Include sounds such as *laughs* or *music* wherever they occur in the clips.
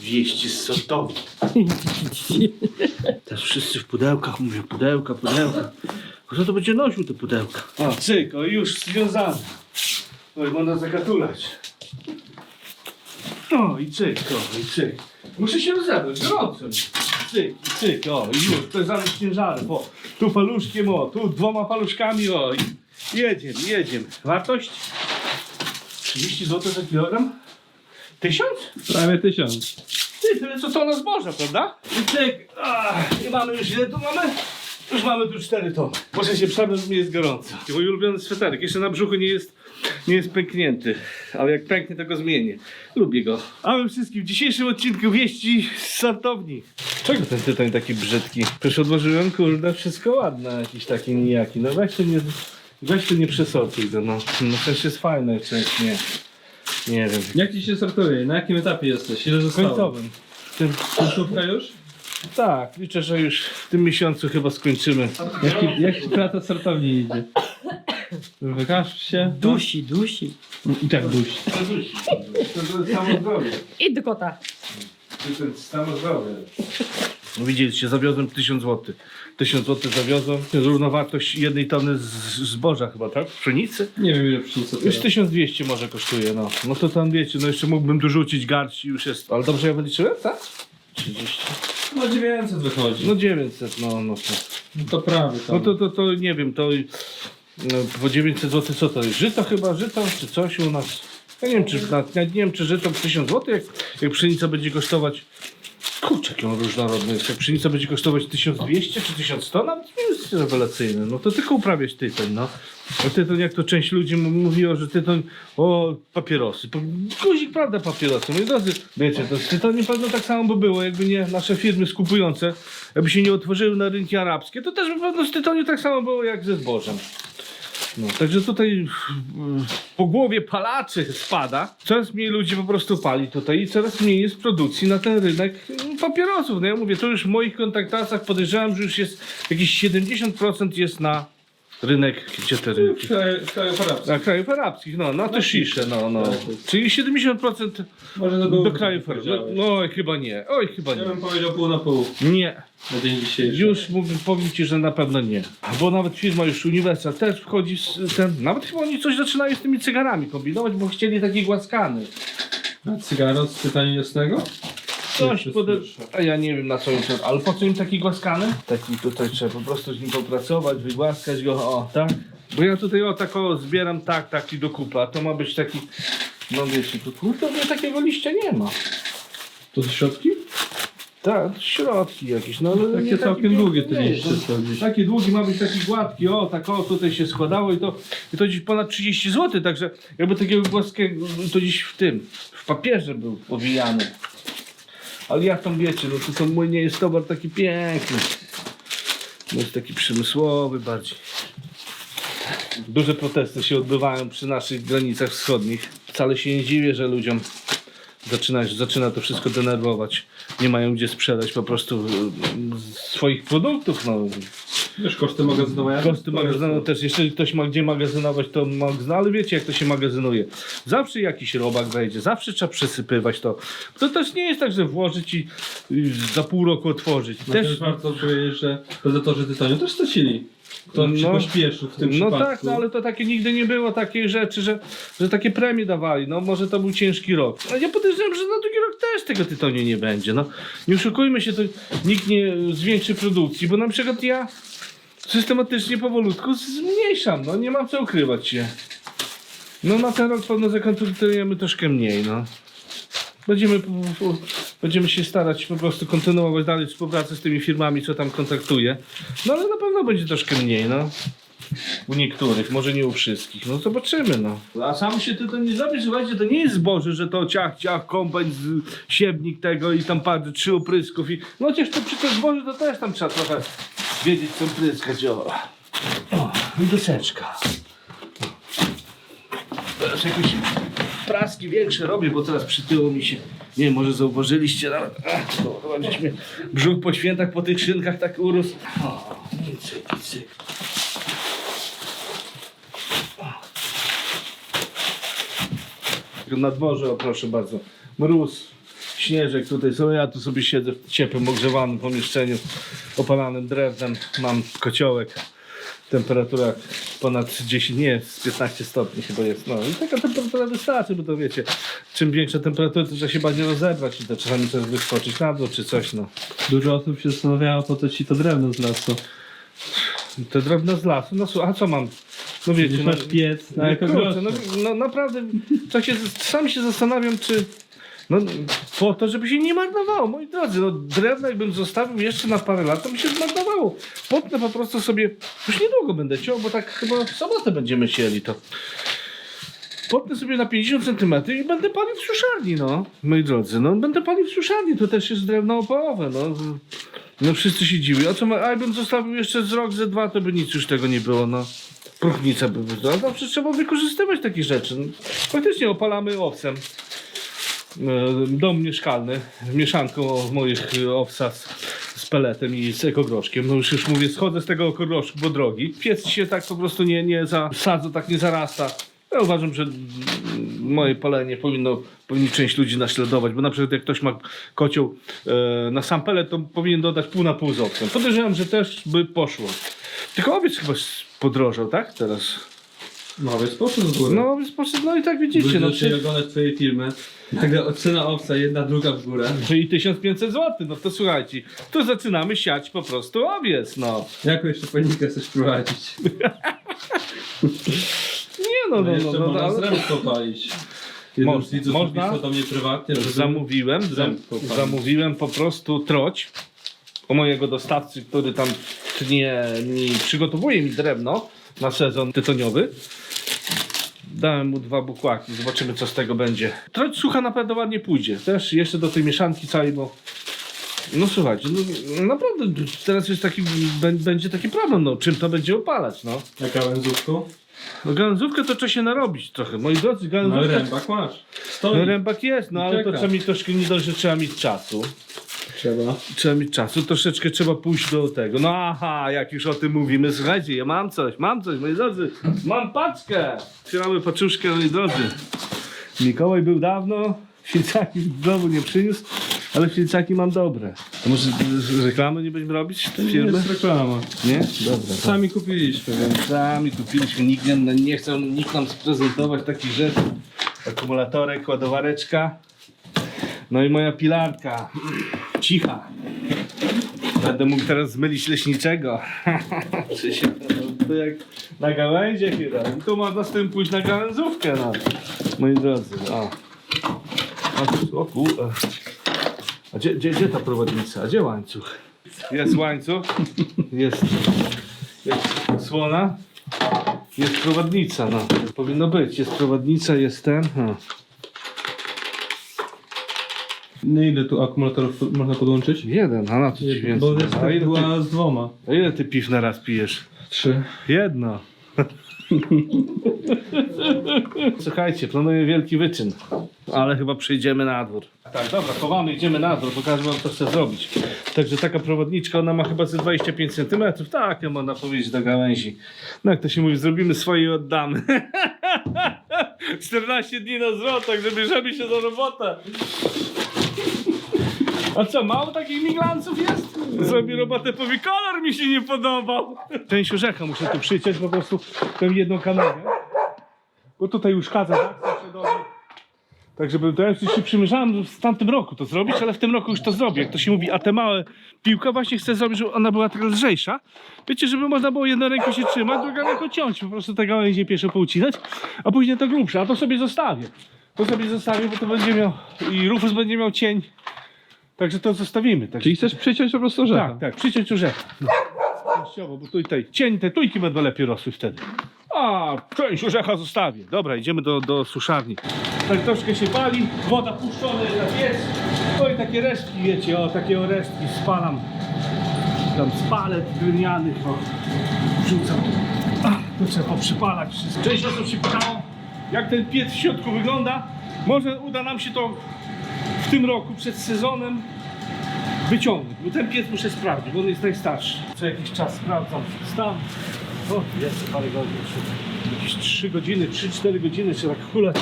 Wieści z sortowni. *laughs* Teraz wszyscy w pudełkach mówią, pudełka, pudełka. Kto to będzie nosił te pudełka? O, cyk, o już związane. Oj, można zakatulać. O, i cyk, o, i cyk. Muszę się rozebrać, gorąco mi. Cyk, i cyk, o, i już, to jest zamysł ciężarem, o. Tu paluszkiem, o, tu dwoma paluszkami, o. I jedziemy, jedziemy. Wartość? 30 zł za kilogram? Tysiąc? Prawie tysiąc. Ty, tyle co tona zboża, prawda? I cyk, ach, i mamy już ile tu mamy? Już mamy tu 4 tony. Muszę się przebrać, mi jest gorąco. Mój ulubiony sweterek, jeszcze na brzuchu nie jest, nie jest pęknięty, ale jak pęknie, to go zmienię. Lubię go. A my wszystkim w dzisiejszym odcinku wieści z sortowni. Czego ten tytoń taki brzydki? Przecież odłożyłem, kurde, wszystko ładne, jakiś taki nijaki. No weź to nie, weź to nie przesortuj go, no. No też jest fajne, czy nie. Nie wiem. Jak ci się sortuje? Na jakim etapie jesteś? Ile zostało? Końcowym. W tym, Końcówka już? tak, liczę, że już w tym miesiącu chyba skończymy. Jak ci, jak ci praca sortowni idzie? Wykaż się. Dusi, dusi. I tak dusi. To jest samo zdrowie. I do kota. To jest samo zdrowie. No Widzieliście, zawiozłem 1000 zł. 1000 zł zawiozłem. To jest równowartość jednej tony z zboża chyba, tak? Pszenicy? Nie wiem ile pszenicy Już teraz. 1200 może kosztuje, no. No to tam wiecie, no jeszcze mógłbym dorzucić garść i już jest. Ale dobrze ja wyliczyłem, tak? 30. No 900 wychodzi. No 900, no, no to. No to prawie tam. No to, to, to nie wiem, to no, po 900 zł co to jest? Żyto chyba, żyto czy coś u nas? Ja nie wiem, czy, na, nie wiem, czy żyto 1000 zł, jak, jak pszenica będzie kosztować. Kurczę, jak on różnorodny jest. Jak pszenica będzie kosztować 1200 czy 1100, nawet nie jest rewelacyjny. No to tylko uprawiać tytoń, no. A tytoń, jak to część ludzi m- mówiło, że tytoń, o, papierosy. Guzik, prawda, papierosy. Moi drodzy, wiecie, to z tytoniem pewno tak samo by było, jakby nie nasze firmy skupujące, jakby się nie otworzyły na rynki arabskie, to też by pewno z tytoniu tak samo było jak ze zbożem. No, także tutaj po głowie palaczy spada. Coraz mniej ludzi po prostu pali tutaj i coraz mniej jest produkcji na ten rynek papierosów. No ja mówię, to już w moich kontaktacjach podejrzewam, że już jest jakieś 70% jest na rynek, gdzie te rynki? W kraju, w kraju arabskich. Na krajów arabskich, no, na te shisze, no, no. Tak. Czyli 70% Może do, do krajów arabskich. powiedziałeś. No, oj, chyba nie, oj, chyba Ja nie. bym powiedział pół na pół Nie, na dzień dzisiejszy. już mówię, powiem ci, że na pewno nie. Bo nawet firma już Universal też wchodzi z ten. Nawet chyba oni coś zaczynają z tymi cygarami kombinować, bo chcieli taki głaskany. A cygaro z tytaniu jasnego? Coś pode... A ja nie wiem na co im to. Ale po co im taki głaskany? Taki tutaj trzeba po prostu z nim popracować, wygłaskać go, o, tak? Bo ja tutaj o tak o zbieram tak, taki do kupa. To ma być taki. No wiecie, tu kurde, mnie takiego liścia nie ma. To ze środki? Tak, środki jakieś, no ale Takie nie całkiem taki- długie te nie, liście są gdzieś. Taki długi ma być taki gładki, o tak o tutaj się składało i to, i to dziś ponad 30 zł, także jakby takiego głaskiego, to dziś w tym, w papierze był owijany. Ale jak tam wiecie, no to, to mój nie jest towar taki piękny. No jest taki przemysłowy bardziej. Duże protesty się odbywają przy naszych granicach wschodnich. Wcale się nie dziwię, że ludziom zaczyna, zaczyna to wszystko denerwować. Nie mają gdzie sprzedać po prostu e, swoich produktów. No. Wiesz, koszty magazynowania? Koszty magazynu też, jeżeli ktoś ma gdzie magazynować, to magazyn, ale wiecie jak to się magazynuje. Zawsze jakiś robak wejdzie, zawsze trzeba przesypywać to. To też nie jest tak, że włożyć i i za pół roku otworzyć. No też Też, warto powiedzieć, że prezentatorzy tytoniu też stracili. Kto się No. pośpieszył w tym no przypadku. tak, no ale to takie nigdy nie było takiej rzeczy, że, że takie premie dawali. No może to był ciężki rok. A ja podejrzewam, że na drugi rok też tego tytoniu nie będzie. No nie oszukujmy się, to nikt nie zwiększy produkcji, bo na przykład ja systematycznie powolutku zmniejszam, no nie mam co ukrywać się. No na ten rok pewno zakontrolujemy troszkę mniej, no. Będziemy, będziemy się starać po prostu kontynuować dalej współpracę z tymi firmami, co tam kontaktuję. No ale na pewno będzie troszkę mniej, no. U niektórych, może nie u wszystkich. No zobaczymy, no. A sam się ty to nie zrobisz, słuchajcie, to nie jest zboże, że to ciach, ciach, kombajn, z, siewnik tego i tam parę, trzy oprysków i... No chociaż to przy tym zboże to też tam trzeba trochę wiedzieć, co pryskać, o. O, i deseczka. Teraz jakieś praski większe robię, bo teraz przytyło mi się. Nie wiem, może zauważyliście nawet. Ach, chyba brzuch po świętach, po tych szynkach tak urósł. O, cyk, cyk. Na dworze, o proszę bardzo, mróz. śnieżek tutaj sobie, ja tu sobie siedzę w ciepłym, ogrzewanym pomieszczeniu, opalanym drewnem, mam kociołek, temperatura ponad 10, nie, z 15 stopni chyba jest, no i taka temperatura wystarczy, bo to wiecie, czym większa temperatura, to trzeba się bardziej rozebrać i to czasami też wyskoczyć na dół czy coś, no. Dużo osób się zastanawiało, po co ci to drewno z lasu. Te drewno z lasu, no słuchaj, a co mam? No wiecie, no, masz piec na no, kurczę, no, no naprawdę, tak się, sam się zastanawiam, czy no, po to, żeby się nie marnowało, moi drodzy, no drewno jakbym zostawił jeszcze na parę lat, to by się zmarnowało. Potnę po prostu sobie, już niedługo będę ciął, bo tak chyba w sobotę będziemy sieli to. Potnę sobie na 50 cm i będę palił w suszarni, no, moi drodzy, no będę palił w suszarni, to też jest drewno opałowe, no. No wszyscy się dziwią, a co, a jakbym zostawił jeszcze z rok, ze dwa, to by nic już tego nie było, no. Próchnica by była, no przecież trzeba wykorzystywać takie rzeczy. No, faktycznie opalamy owcem. E, Dom mieszkalny, mieszanką moich owca z, peletem i z ekogroszkiem. No już, już mówię, schodzę z tego ekogroszku po drogi. Piec się tak po prostu nie, nie zasadza, tak nie zarasta. Ja uważam, że moje palenie powinno, powinni część ludzi naśladować, bo na przykład jak ktoś ma kocioł e, na sam pelet, to powinien dodać pół na pół z owcem. Podejrzewam, że też by poszło. Tylko owiec chyba podrożał, tak? Teraz. No, więc poszedł w górę. No, poszedł, no i tak widzicie. Ludzie No, zaczęli przy... oglądać twoje filmy. Nagle cena owca, jedna, druga w górę. Czyli 1500 zł, no to słuchajcie, tu zaczynamy siać po prostu owiec, no. Jaką jeszcze panikę chcesz prowadzić? *laughs* Nie no, No, no, jeszcze no, no, można ale zręb popalić. Jeden Można- z widzów można? napisał do mnie prywatnie, że zamówiłem, zam, zręb popalić. zamówiłem po prostu troć u mojego dostawcy, który tam tnie mi, przygotowuje mi drewno na sezon tytoniowy. Dałem mu dwa bukłaki, zobaczymy co z tego będzie. Troć sucha naprawdę ładnie pójdzie. Też jeszcze do tej mieszanki całej, bo no słuchajcie, no, naprawdę teraz jest taki, bę- będzie taki problem, no czym to będzie opalać, no. Jaka węzówką? No gałęzówkę to trzeba się narobić trochę. Moi drodzy, No gałęzówkę... rębak masz. Stoi. No rębak jest, no ale to trzeba mieć troszkę nie dość, że trzeba mieć czasu. Trzeba. Trzeba mieć czasu, troszeczkę trzeba pójść do tego. No aha, jak już o tym mówimy, słuchajcie, ja mam coś, mam coś, moi drodzy, mam paczkę. Otwieramy paczuszkę, moi drodzy. Mikołaj był dawno, świecaki znowu nie przyniósł, ale świecaki mam dobre. To może reklamy nie będziemy robić te Nie firmy? jest reklama. Nie? Dobra. to- Sami kupiliśmy, więc. Sami kupiliśmy, nikt nie, nie chce nikt nam sprezentować takich rzeczy. Akumulatorek, ładowareczka. No i moja pilarka. Cicha. Będę mógł teraz zmylić leśniczego. Krzysiu, no to jak na gałęzie chyba. I tu można z tym pójść na gałęzówkę, no. Moi drodzy, o. A tu, o kur... A gdzie, gdzie, gdzie ta prowadnica? A gdzie łańcuch? Jest łańcuch. Jest jest słona, jest prowadnica, no. Powinno być, jest prowadnica, jest ten. No. No ile tu akumulatorów można podłączyć? Jeden, a na co ci więcej? Bo jest a, tak ile ty, była z dwoma. a ile ty piw na raz pijesz? Trzy. Jedno. *laughs* Słuchajcie, planuję wielki wyczyn, ale chyba przyjdziemy na dwór. Tak, dobra, chowamy, idziemy na dwór, pokażę wam co chcę zrobić. Także taka prowadniczka, ona ma chyba ze 25 cm, tak, ja można powiedzieć do gałęzi. No jak to się mówi, zrobimy swoje i oddamy. *laughs* 14 dni na zwrot, także bierzemy się do robotę. A co, mało takich miglanców jest? Zrobi robotę, powie, kolor mi się nie podobał. Część orzecha muszę tu przyciąć, po prostu tę jedną kamerę. Bo tutaj uszkadza, tak? Zawsze dobrze. Tak, żeby to ja już się przymierzałem w tamtym roku to zrobić, ale w tym roku już to zrobię. Jak to się mówi, a te małe piłka właśnie chcę zrobić, żeby ona była tak lżejsza. Wiecie, żeby można było jedną ręką się trzymać, drugą ręką ciąć. Po prostu te gałęzie pierwsze poucinać, a później to grubsze. A to sobie zostawię. To sobie zostawię, bo to będzie miał i Rufus będzie miał cień. Także to zostawimy. Tak. Czyli chcesz przyciąć po prostu orzecha? Tak, tak, przyciąć orzecha. No. Częściowo, bo tutaj cień, te tujki będą lepiej rosły wtedy. A, część orzecha zostawię. Dobra, idziemy do, do suszarni. Tak troszkę się pali, woda puszczona jest na piec. No i takie resztki, wiecie, o, takie resztki spalam. Tam z palet drewnianych, o, wrzucam. A, to trzeba poprzypalać wszystko. Część osób się pytało, jak ten piec w środku wygląda. Może uda nam się to w tym roku, przed sezonem, wyciągnąć, bo ten piec muszę sprawdzić, bo on jest najstarszy. Co jakiś czas sprawdzam stan. O, jest parę godzin. Jakieś 3 godziny, 3-4 godziny trzeba tak hulać.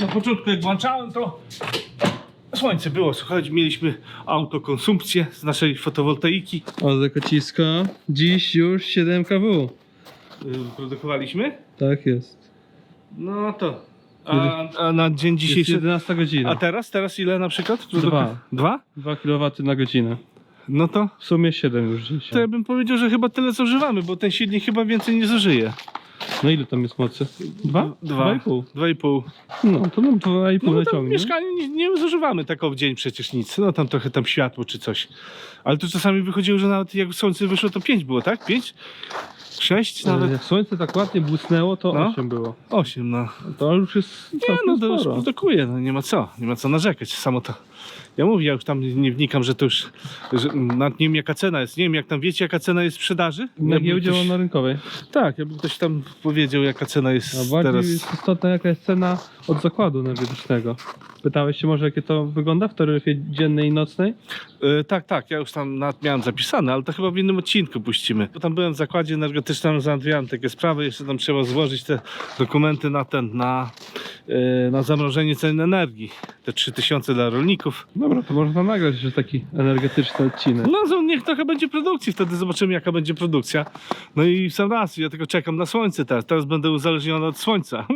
Na początku jak włączałem to słońce było, słuchajcie, mieliśmy autokonsumpcję z naszej fotowoltaiki. O, zakocisko. Dziś już 7 kW. Yy, produkowaliśmy. Tak jest. No to. A, a na dzień Jest dzisiejszy. 11 godzina. A teraz? Teraz ile na przykład? Dwa. Dwa? 2 kW na godzinę. No to. W sumie 7 już dzisiaj. To ja bym powiedział, że chyba tyle zużywamy, bo ten silnik chyba więcej nie zużyje. No ile tam jest mocy? Dwa? Dwa. i pół. Dwa i pół. No to nam dwa i pół No tam w naciągnie. mieszkaniu nie, nie zużywamy tak w dzień przecież nic. No tam trochę tam światło czy coś. Ale to czasami wychodziło, że nawet jak słońce wyszło, to pięć było, tak? Pięć? Sześć? Nawet Jak słońce tak ładnie błysnęło, to No. 8 było. osiem, no. To już jest Nie, całkiem no to już sporo. produkuje, no nie ma co. Nie ma co narzekać. Samo to. Ja mówię, ja już tam nie wnikam, że to już. Że, nie wiem jaka cena jest. Nie wiem, jak tam wiecie, jaka cena jest sprzedaży? Na Jakby giełdzie ktoś- na rynkowej. Tak, jakby ktoś tam powiedział, jaka cena A jest bardziej teraz. jest istotna jaka jest cena od zakładu energetycznego. Pytałeś się może jakie to wygląda w taryfie dziennej i nocnej? E, tak, tak, ja już tam nawet miałem zapisane, ale to chyba w innym odcinku puścimy. Bo tam byłem w zakładzie energetycznym, załatwiałem takie sprawy, jeszcze tam trzeba złożyć te dokumenty na ten, na, e, na zamrożenie cen energii. Te 3000 dla rolników. Dobra, to można nagrać jeszcze taki energetyczny odcinek. No to niech trochę będzie produkcji, wtedy zobaczymy jaka będzie produkcja. No i w sam raz, ja tylko czekam na słońce teraz, teraz będę uzależniony od słońca.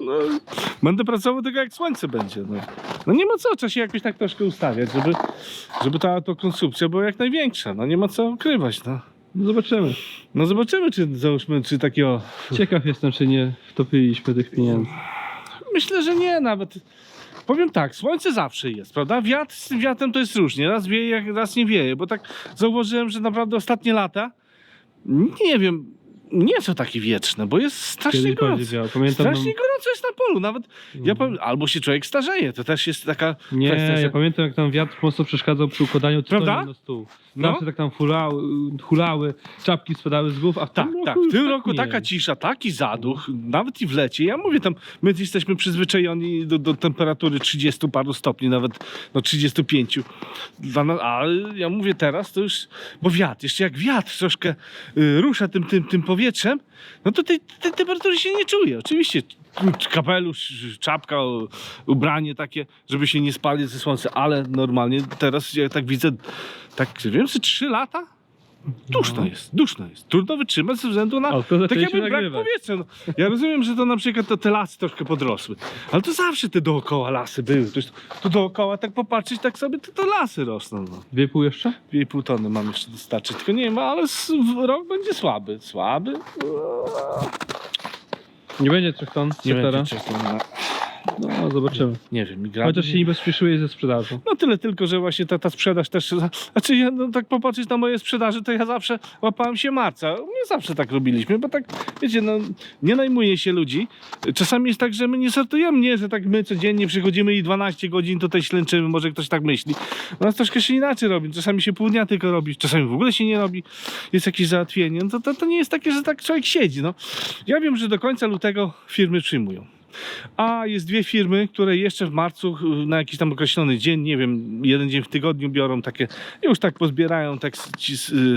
no, *laughs* będę pracował tylko jak słońce będzie. No. no nie ma co, trzeba się jakoś tak troszkę ustawiać, żeby, żeby ta to konsumpcja była jak największa. No nie ma co ukrywać. No. No zobaczymy. No zobaczymy, czy załóżmy, czy takiego. Ciekaw jestem, czy nie wtopiliśmy tych pieniędzy. Myślę, że nie, nawet. Powiem tak, słońce zawsze jest, prawda? Wiatr z tym wiatrem to jest różnie. Raz wieje, raz nie wieje, bo tak zauważyłem, że naprawdę ostatnie lata, nie wiem, nie są takie wieczne, bo jest strasznie Kiedyś gorąco. bardziej. Pamiętam, Strasznie jest na polu, nawet ja Mhm. powiem, albo się człowiek starzeje, to też jest taka nie, kwestia, że... ja pamiętam jak tam wiatr mocno przeszkadzał przy układaniu Prawda? tytoniu na stół. No. Zawsze tak tam hulały, hulały, czapki spadały z głów, a w Tak, tym tak. roku W już tym tak roku nie. taka cisza, taki zaduch, nawet i w lecie. Ja mówię tam, my jesteśmy przyzwyczajeni do, do temperatury 30 paru stopni, nawet no 35. Dla nas, ale ja mówię teraz, to już, bo wiatr, jeszcze jak wiatr troszkę y, rusza tym, tym, tym powietrzem, no to tej, tej temperatury się nie czuje. Oczywiście kapelusz, czapka, ubranie takie, żeby się nie spalić ze słońca, ale normalnie teraz ja tak widzę, tak wiem, że 3 lata? Duszno No. jest, duszno jest. Trudno wytrzymać ze względu na O, tak jakby brak nagrywać. powietrza. No, ja rozumiem, że to na przykład to te lasy troszkę podrosły, ale to zawsze te dookoła lasy były. To, jest, to dookoła tak popatrzeć, tak sobie, to, to lasy rosną. No. Dwie pół jeszcze? 2,5 tony mam jeszcze dostarczyć, tylko nie wiem, ale rok będzie słaby. Słaby? Nie będzie trzech ton Nie czekam na... No, zobaczymy. Nie wiem, migra. Chociaż się nie bezpieczuje ze sprzedażą. No tyle tylko, że właśnie ta, ta sprzedaż też. Znaczy, ja, no, tak popatrzeć na moje sprzedaży, to ja zawsze łapałem się marca. My zawsze tak robiliśmy, bo tak, wiecie, no, nie najmuje się ludzi. Czasami jest tak, że my nie sortujemy, nie, że tak my codziennie przychodzimy i 12 godzin tutaj ślęczymy, może ktoś tak myśli. U nas troszkę się inaczej robi. Czasami się pół dnia tylko robi, czasami w ogóle się nie robi. Jest jakieś załatwienie. No to, to, to nie jest takie, że tak człowiek siedzi. No. Ja wiem, że do końca lutego firmy przyjmują. A jest dwie firmy, które jeszcze w marcu y, na jakiś tam określony dzień, nie wiem, jeden dzień w tygodniu biorą takie, już tak pozbierają tak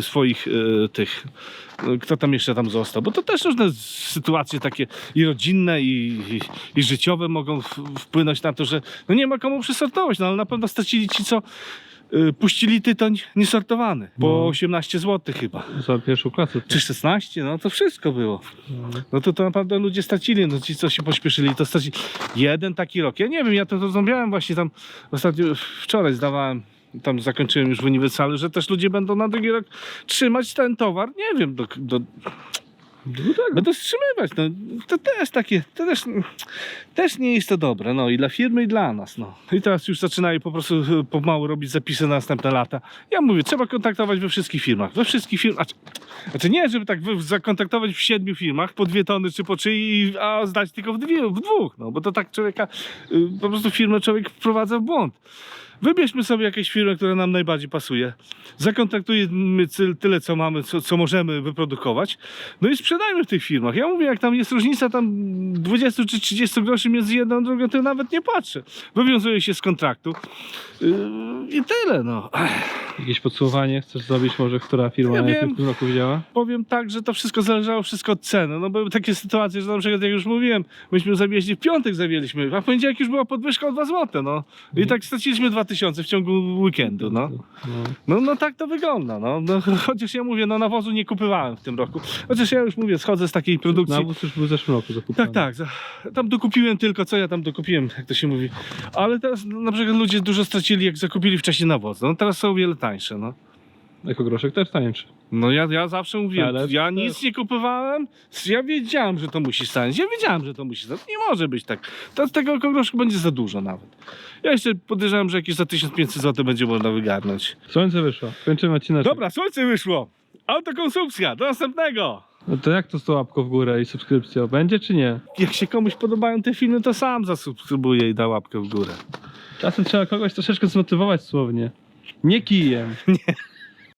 swoich y, tych, kto tam jeszcze tam został, bo to też różne sytuacje takie i rodzinne i, i, i życiowe mogą wpłynąć na to, że no nie ma komu przesortować, no ale na pewno stracili ci, co y, puścili tytoń niesortowany, po No. 18 zł chyba. Za pierwszą klasę. Czy 16? No to wszystko było. No to, to naprawdę ludzie stracili, no ci co się pośpieszyli, to stracili. Jeden taki rok. Ja nie wiem, ja to rozmawiałem właśnie tam ostatnio, wczoraj zdawałem, tam zakończyłem już w uniwersalu, że też ludzie będą na drugi rok trzymać ten towar. Nie wiem, do, do, będą wstrzymywać. No, to też takie, to też, też nie jest to dobre, no i dla firmy i dla nas, no. I teraz już zaczynają po prostu pomału robić zapisy na następne lata. Ja mówię, trzeba kontaktować we wszystkich firmach, we wszystkich firmach, znaczy nie, żeby tak zakontaktować w siedmiu firmach po dwie tony czy po trzy, a zdać tylko w, dwie, w dwóch, no bo to tak człowieka, y, po prostu firmę człowiek wprowadza w błąd. Wybierzmy sobie jakieś firmę, która nam najbardziej pasuje. Zakontaktujmy tyle, co mamy, co, co możemy wyprodukować. No i sprzedajmy w tych firmach. Ja mówię, jak tam jest różnica tam 20 czy 30 groszy między jedną a drugą, to nawet nie patrzę. Wywiązuję się z kontraktu. Yy, I tyle, no. Jakieś podsumowanie chcesz zrobić może, która firma Ja najlepiej wiem. tym roku widziała? Powiem tak, że to wszystko zależało wszystko od ceny. No były takie sytuacje, że na przykład jak już mówiłem, myśmy zawieźli w piątek zawieźliśmy, a w poniedziałek już była podwyżka o 2 zł, no. I tak straciliśmy 2000 w ciągu weekendu, no. No. No, tak to wygląda, no. no. *laughs* Chociaż ja mówię, no nawozu nie kupywałem w tym roku. Chociaż ja już mówię, schodzę z takiej produkcji. Nawóz już był w zeszłym roku zakupiony. Tak, tak. za- Tam dokupiłem tylko, co ja tam dokupiłem, jak to się mówi. Ale teraz no, na przykład ludzie dużo stracili, jak zakupili wcześniej nawozy. No teraz są o wiele tańsze, no. Jako groszek też tańszy. No ja, ja zawsze mówiłem, Ale ja też- nic nie kupowałem, ja wiedziałem, że to musi stać, ja wiedziałem, że to musi stać, nie może być tak. To z tego kogroszku będzie za dużo nawet. Ja jeszcze podejrzewam, że jakieś za 1500 zł będzie można wygarnąć. Słońce wyszło. Kończymy odcinek. Dobra, słońce wyszło. Autokonsumpcja, do następnego. No to jak to z tą łapką w górę i subskrypcją? Będzie czy nie? Jak się komuś podobają te filmy, to sam zasubskrybuję i da łapkę w górę. Czasem trzeba kogoś troszeczkę zmotywować słownie. Nie kijem. *laughs*